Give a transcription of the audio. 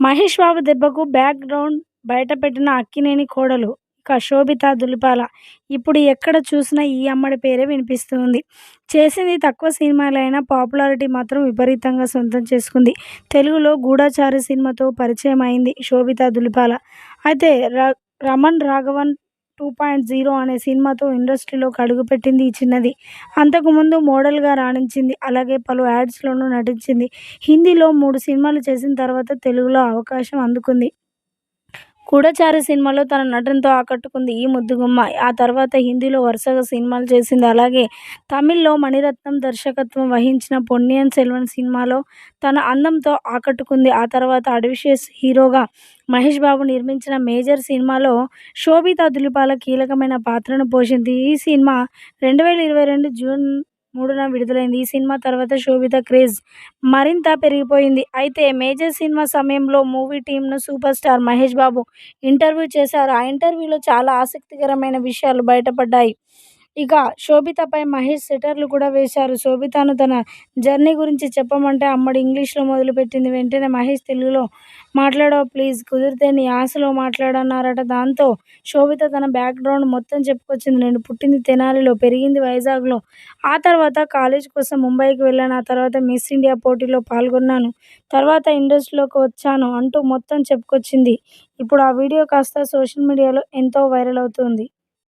మహేష్ బాబు దెబ్బకు back ground బయటపెట్టిన Akkineni కోడలు ఇక శోభిత దులిపాల. ఇప్పుడు ఎక్కడ చూసినా ఈ అమ్మడి పేరే వినిపిస్తుంది. చేసింది తక్కువ సినిమాలైనా పాపులారిటీ మాత్రం విపరీతంగా సొంతం చేసుకుంది. తెలుగులో గూఢచారి సినిమాతో పరిచయం అయింది శోభిత దులిపాల. అయితే Raman Raghavan two point zero అనే సినిమాతో ఇండస్ట్రీలోకి అడుగుపెట్టింది ఈ చిన్నది. అంతకు ముందు మోడల్గా రాణించింది. అలాగే పలు యాడ్స్లోనూ నటించింది. హిందీలో మూడు సినిమాలు చేసిన తర్వాత తెలుగులో అవకాశం అందుకుంది. గూఢచారి సినిమాలో తన నటనతో ఆకట్టుకుంది ఈ ముద్దుగుమ్మ. ఆ తర్వాత హిందీలో వరుసగా సినిమాలు చేసింది. అలాగే తమిళ్ళో మణిరత్నం దర్శకత్వం వహించిన పొన్నియన్ సెల్వన్ సినిమాలో తన అందంతో ఆకట్టుకుంది. ఆ తర్వాత అడ్వకేట్ హీరోగా మహేష్ బాబు నిర్మించిన మేజర్ సినిమాలో శోభిత దులిపాల కీలకమైన పాత్రను పోషింది ఈ సినిమా రెండు వేల ఇరవై రెండు జూన్ మూడున విడుదలైంది. ఈ సినిమా తర్వాత శోభిత క్రేజ్ మరింత పెరిగిపోయింది. అయితే మేజర్ సినిమా సమయంలో movie టీంను super star Mahesh Babu interview చేశారు. ఆ ఇంటర్వ్యూలో చాలా ఆసక్తికరమైన విషయాలు బయటపడ్డాయి. ఇక శోభితపై మహేష్ సెటర్లు కూడా వేశారు. శోభితను తన జర్నీ గురించి చెప్పమంటే అమ్మడు ఇంగ్లీష్లో మొదలుపెట్టింది. వెంటనే మహేష్ తెలుగులో మాట్లాడవు ప్లీజ్ కుదిరితే నీ ఆశలో మాట్లాడన్నారట. దాంతో శోభిత తన బ్యాక్గ్రౌండ్ మొత్తం చెప్పుకొచ్చింది. నేను పుట్టింది తెనాలిలో, పెరిగింది వైజాగ్లో. ఆ తర్వాత కాలేజ్ కోసం ముంబైకి వెళ్ళాను ఆ తర్వాత మిస్ ఇండియా పోటీలో పాల్గొన్నాను. తర్వాత ఇండస్ట్రీలోకి వచ్చాను అంటూ మొత్తం చెప్పుకొచ్చింది. ఇప్పుడు ఆ వీడియో కాస్త సోషల్ మీడియాలో ఎంతో వైరల్ అవుతుంది